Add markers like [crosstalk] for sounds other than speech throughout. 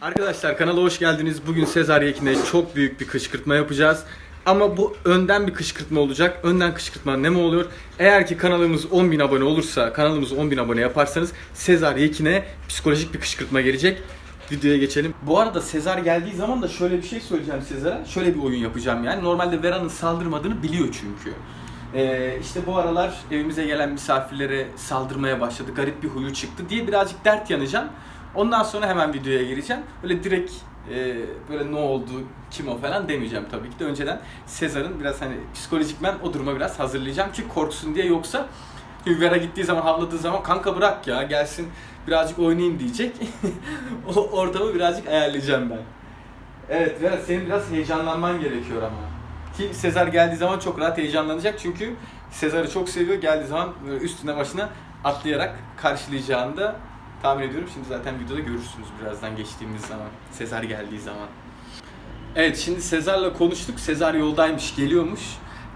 Arkadaşlar kanala hoş geldiniz. Bugün Sezar Yekin'e çok büyük bir kışkırtma yapacağız. Ama bu önden bir kışkırtma olacak. Önden kışkırtma ne mi oluyor? Eğer ki kanalımız 10.000 abone olursa, kanalımız 10.000 abone yaparsanız Sezar Yekin'e psikolojik bir kışkırtma gelecek. Videoya geçelim. Bu arada Sezar geldiği zaman da şöyle bir şey söyleyeceğim Sezar'a. Şöyle bir oyun yapacağım yani. Normalde Vera'nın saldırmadığını biliyor çünkü. Ee, işte bu aralar evimize gelen misafirlere saldırmaya başladı. Garip bir huyu çıktı diye birazcık dert yanacağım. Ondan sonra hemen videoya gireceğim. Böyle direkt e, böyle ne oldu, kim o falan demeyeceğim tabii ki de. Önceden Sezar'ın biraz hani psikolojikmen o duruma biraz hazırlayacağım ki korksun diye yoksa Vera gittiği zaman havladığı zaman kanka bırak ya gelsin birazcık oynayayım diyecek. [laughs] o ortamı birazcık ayarlayacağım ben. Evet Vera senin biraz heyecanlanman gerekiyor ama. Ki Sezar geldiği zaman çok rahat heyecanlanacak çünkü Sezar'ı çok seviyor. Geldiği zaman üstüne başına atlayarak karşılayacağını da tahmin ediyorum. Şimdi zaten videoda görürsünüz birazdan geçtiğimiz zaman. Sezar geldiği zaman. Evet şimdi Sezar'la konuştuk. Sezar yoldaymış, geliyormuş.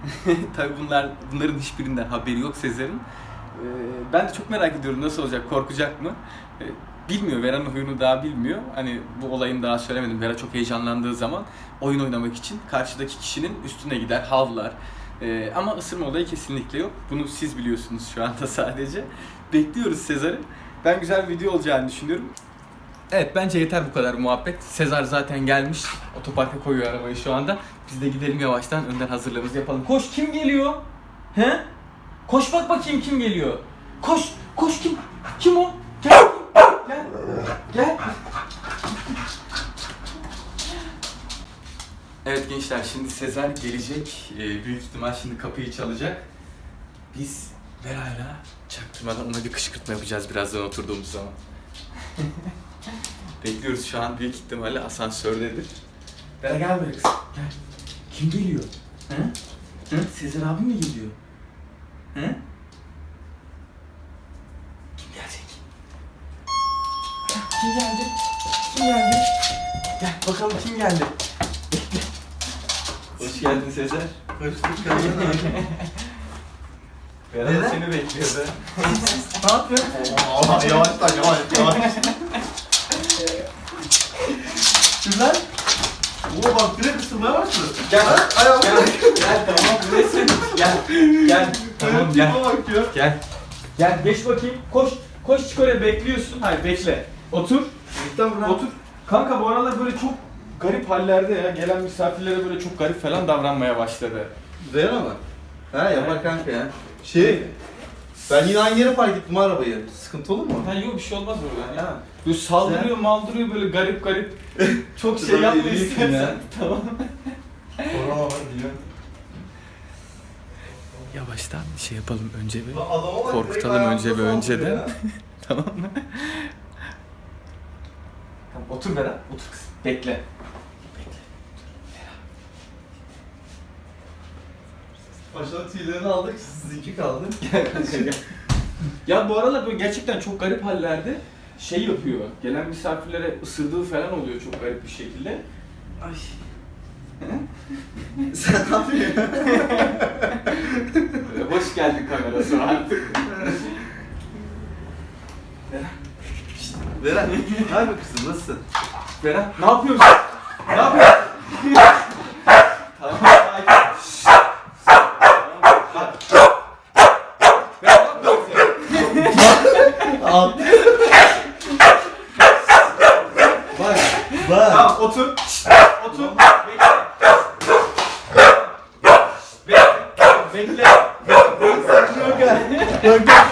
[laughs] Tabii bunlar bunların hiçbirinden haberi yok Sezar'ın. Ee, ben de çok merak ediyorum nasıl olacak, korkacak mı? Ee, bilmiyor, Vera'nın huyunu daha bilmiyor. Hani bu olayını daha söylemedim. Vera çok heyecanlandığı zaman oyun oynamak için karşıdaki kişinin üstüne gider, havlar. Ee, ama ısırma olayı kesinlikle yok. Bunu siz biliyorsunuz şu anda [laughs] sadece. Bekliyoruz Sezar'ı. Ben güzel bir video olacağını düşünüyorum. Evet bence yeter bu kadar muhabbet. Sezar zaten gelmiş. Otoparka koyuyor arabayı şu anda. Biz de gidelim yavaştan önden hazırlığımızı yapalım. Koş kim geliyor? He? Koş bak bakayım kim geliyor. Koş, koş kim? Kim o? Gel. Gel. Gel. Evet gençler şimdi Sezar gelecek. Ee, büyük ihtimal şimdi kapıyı çalacak. Biz Vera'yla çaktırmadan ona bir kışkırtma yapacağız birazdan oturduğumuz zaman. [laughs] Bekliyoruz şu an büyük ihtimalle asansördedir. Vera gel böyle kız. Gel. Kim geliyor? Hı? Hı? Sezer abi mi geliyor? Hı? Kim gelecek? Kim geldi? Kim geldi? Gel bakalım kim geldi? Hoş geldin Sezer. Hoş bulduk Neden? seni bekliyordu. Ne yapıyorsun? Yavaştan yavaş yavaş. Güzel. Oo bak direkt ısınmaya başladı. Gel. Ha? Ayağım Gel, gel tamam bu ne senin? Gel, gel. Tamam gel. Tipe bak ya. Gel. Gel geç bakayım. Koş. Koş çık oraya bekliyorsun. Hayır bekle. Otur. Mi lan? Otur. Kanka bu aralar böyle çok garip hallerde ya. Gelen misafirlere böyle çok garip falan davranmaya başladı. Vera mı? Ha yapar kanka ya. Şey, ben yine aynı yere park ettim arabayı. Sıkıntı olur mu? Ha yok bir şey olmaz oradan ya. Böyle saldırıyor maldırıyor böyle garip garip. [laughs] Çok şey Böyle yapma istersen. ya. [laughs] Tamam. Korona var biliyorum. Yavaştan şey yapalım önce bir. Adama bak, Korkutalım önce bir ayağımıza önceden. saldırıyor ya. [laughs] tamam mı? Tamam otur Berat. Otur kız. Bekle. Paşa tüylerini aldık, sizinki kaldı. [laughs] ya bu aralar böyle gerçekten çok garip hallerde şey yapıyor. Gelen misafirlere ısırdığı falan oluyor çok garip bir şekilde. Ay. [laughs] Sen ne yapıyorsun? Böyle [laughs] hoş geldin kamerası artık. Vera, ne yapıyorsun kızım, nasılsın? Berat ne yapıyorsun? ne yapıyorsun? tamam sakin. Berat ne yapıyorsun? Al. Bak, bak. Tamam otur. Otur. Bekle. Bekle. Bekle. Bak, Tamam.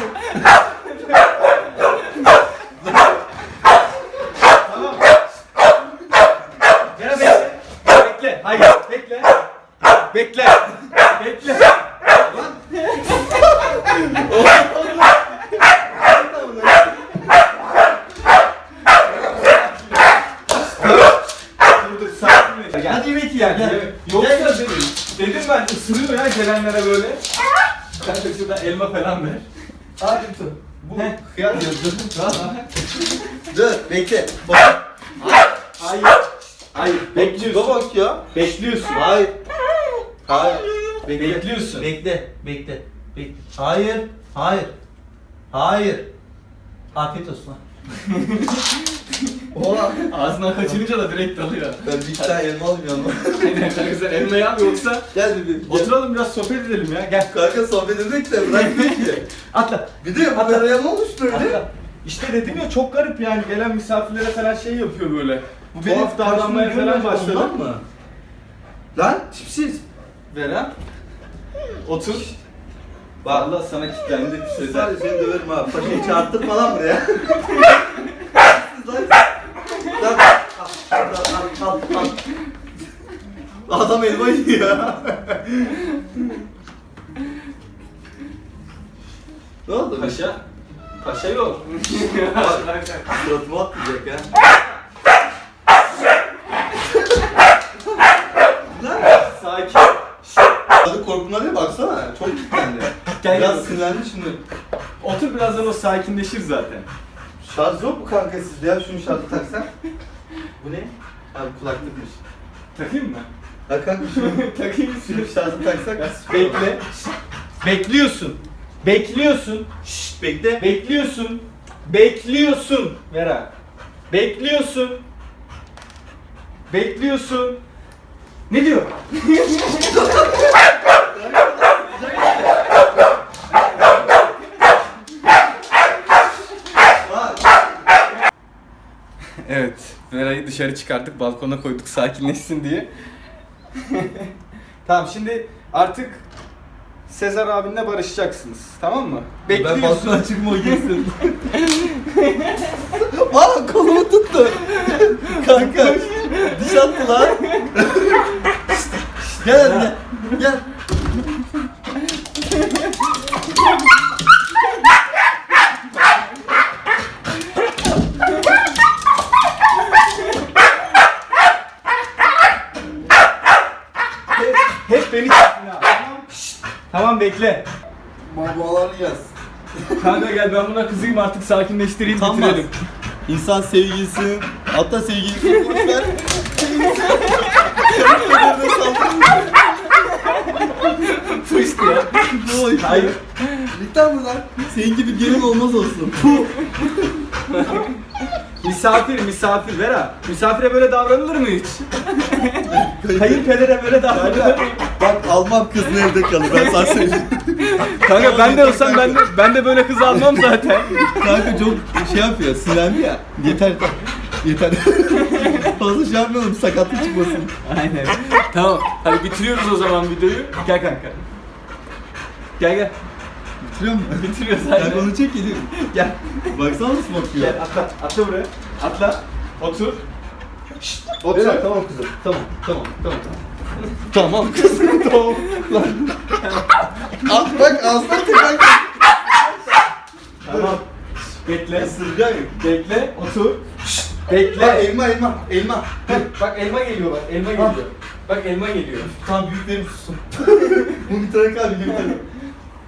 Gene bekle. Bekle. Hayır. Bekle. Bekle. Bekle. Dur dur sakin ol. Gel. Hadi yemek yiyelim, gel. Yoksa Gel. dedim, dedim ben ısırıyor ya gelenlere böyle. Kanka şuradan elma falan ver. Hadi tut. Bu kıyar yazdı. Dur, bekle. Bak. Hayır. Hayır. Bekliyorsun. Şuna bak ya. Bekliyorsun. Hayır. Hayır. Bekle. Bekliyorsun. Bekle. Bekle. Bekle. Hayır. Hayır. Hayır. Afiyet olsun. [laughs] Oha. Ağzından kaçırınca da direkt dalıyor. Ben bir iki tane elma alayım yanıma. Aynen kanka sen elmayı al yoksa Gel bir bir. oturalım biraz sohbet edelim ya gel. Kanka sohbet edecek de bırakmıyor ki. Atla. Bir de bu araya ne olmuş böyle? Atla. İşte dedim ya çok garip yani gelen misafirlere falan şey yapıyor böyle. Bu benim Tuhaf davranmaya karşımda falan başladı. ondan mı? Lan tipsiz. Veren. Otur. Vallahi sana kilitlendi Sezer. Sadece seni döverim ha. Paşayı çağırtırma lan buraya. [laughs] Lan. Lan. Al, al, al, al. Adam elma yiyor. [laughs] ne oldu? Paşa. Paşa yok. [laughs] Suratıma atlayacak ya. Lan. Sakin. Hadi baksana. Çok kilitlendi. Gel, Biraz gel. sinirlendi şimdi. Otur birazdan o sakinleşir zaten. Şarj yok mu kanka sizde ya? Şunu şarjı taksan. Bu ne? Abi kulaklıkmış. Takayım mı? Ha kanka [laughs] şunu, Takayım şunu şarjı taksak. Bekle. Bekliyorsun. Bekliyorsun. Şşt bekle. Bekliyorsun. Bekliyorsun. Vera. Bekliyorsun. Bekliyorsun. Ne diyor? [laughs] Evet. Vera'yı dışarı çıkarttık. Balkona koyduk sakinleşsin diye. [laughs] tamam şimdi artık Sezar abinle barışacaksınız. Tamam mı? Ben Bekliyorsun. balkona çıkma girsin. [laughs] Aa kolumu tuttu. kanka. Diş attı lan. Gel [laughs] hadi gel. Gel. Beni çektin ha. Tamam. Şşt. Tamam bekle. Babalar yaz. Kanka gel ben buna kızayım artık sakinleştireyim Tam bitirelim. İnsan sevgilisi, hatta sevgilisi boş ver. Fıştı ya. Oy. Hayır. Lütfen mi lan? Senin gibi gelin olmaz olsun. Misafir misafir Vera. Misafire böyle davranılır mı hiç? Kayınpedere böyle mı? bak almam kızın evde kalır ben sana söyleyeyim. Kanka ben de olsam ben de, ben de böyle kız almam zaten. Kanka çok şey yapıyor sinirlendi ya. Yeter yeter. Yeter. [laughs] Fazla şey yapmayalım sakatlık çıkmasın. Aynen. tamam. Hadi bitiriyoruz o zaman videoyu. Gel kanka. Gel gel. Bitiriyor mu? Bitiriyoruz aynen. onu çek geliyor. Gel. Baksana nasıl bakıyor. Gel atla. Atla buraya. Atla. Otur. Şşt. Vera. Tamam kızım. Tamam tamam tamam. Tamam kızım tamam. Lan. Al bak ağzına tekrar Tamam. Bekle. Isıracak. Bekle. Otur. Şşt, Bak Bekle. elma elma elma. Bak, bak elma geliyor bak. Elma geliyor. Bak elma geliyor. Tamam büyüklerim sussun. [laughs] Bu bir tane kalbi büyüklerim.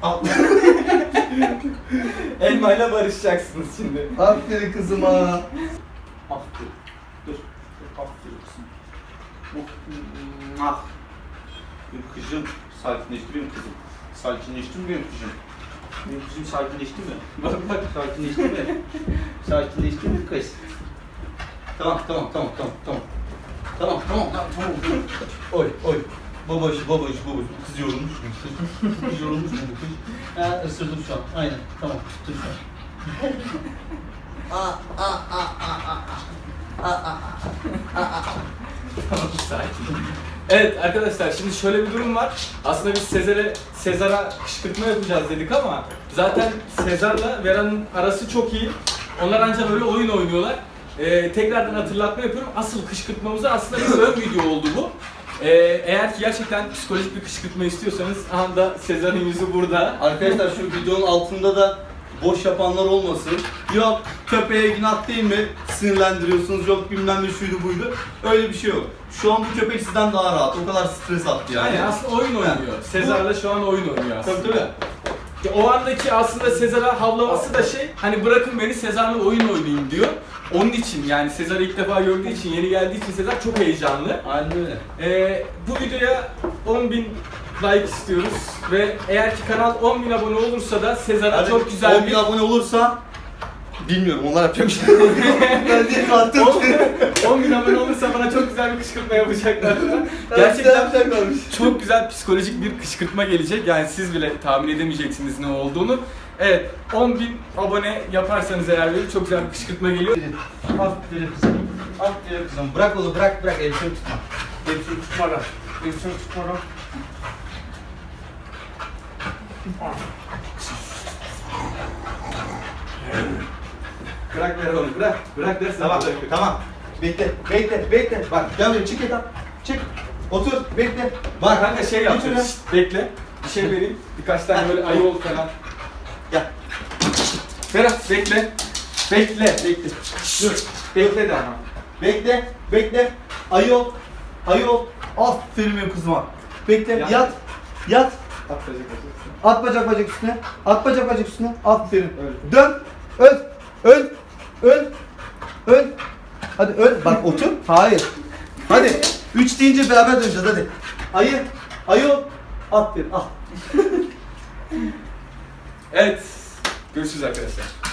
Al. Elmayla barışacaksınız şimdi. Aferin kızıma. Aferin. Dur. Aferin kızım. Ah. Benim kızım sakinleşti benim kızım. Sakinleşti mi benim kızım? Benim kızım sakinleşti mi? [laughs] Bak bak. Sakinleşti mi? [laughs] Sakinleşti mi kız? Tamam tamam tamam tamam tamam. Tamam tamam tamam tamam. Oy oy. Babaşı babaşı babaşı. Kız yorulmuş mu? Kız yorulmuş mu bu kız? Ha ısırdım şu an. Aynen tamam tuttum şu an. [laughs] Sakin. Evet arkadaşlar şimdi şöyle bir durum var. Aslında biz Sezar'e Sezar'a kışkırtma yapacağız dedik ama zaten Sezar'la Vera'nın arası çok iyi. Onlar ancak böyle oyun oynuyorlar. Ee, tekrardan hatırlatma yapıyorum. Asıl kışkırtmamız aslında bir ön video oldu bu. Ee, eğer ki gerçekten psikolojik bir kışkırtma istiyorsanız anda Sezar'ın yüzü burada. Arkadaşlar şu videonun altında da boş yapanlar olmasın. Yok köpeğe günah değil mi? Sinirlendiriyorsunuz. Yok bilmem ne şuydu buydu. Öyle bir şey yok. Şu an bu köpek sizden daha rahat. O kadar stres attı yani. Yani aslında oyun oynuyor. Sezar'la şu an oyun oynuyor aslında. Tabii tabii. Ya O andaki aslında Sezar'a havlaması da şey, hani bırakın beni Sezar'la oyun oynayayım diyor. Onun için yani Sezar ilk defa gördüğü için, yeni geldiği için Sezar çok heyecanlı. Aynen öyle. Ee, bu videoya 10.000 like istiyoruz ve eğer ki kanal 10.000 abone olursa da Sezar'a Hadi çok güzel 10 bin bir abone olursa bilmiyorum onlar yapacak bir şey. [laughs] ben diye kalktım. 10.000 abone olursa bana çok güzel bir kışkırtma yapacaklar. [laughs] Gerçekten çok güzel psikolojik bir kışkırtma gelecek. Yani siz bile tahmin edemeyeceksiniz ne olduğunu. Evet, 10.000 abone yaparsanız eğer böyle çok güzel bir kışkırtma geliyor. Aferin kızım. Aferin kızım. Bırak oğlum bırak bırak elbiseni tutma. Elbiseni tutma lan. Elbiseni tutma lan. Bırak ver onu, bırak. Bırak dersen Tamam tamam. Bekle bekle bekle. Bak gel çık yadan. Çık. Otur bekle. Bak kanka şey öyle. Şşt, bekle. Bir şey vereyim. Birkaç tane böyle ayı ol falan. Gel. Ferhat bekle. Bekle. Bekle. Dur. Bekle de ama. Bekle bekle. Ayı ol. Ayı ol. Aferin benim kızıma. Bekle Yat. yat. Yat. Atlayacak olsun. At bacak bacak üstüne. At bacak bacak üstüne. Aferin. Öyle. Dön. Öl. Öl. Öl. Öl. Hadi öl. Bak otur. Hayır. Hadi. Üç deyince beraber döneceğiz hadi. Ayı. Ayı ol. Aferin. Al. Evet. Görüşürüz arkadaşlar.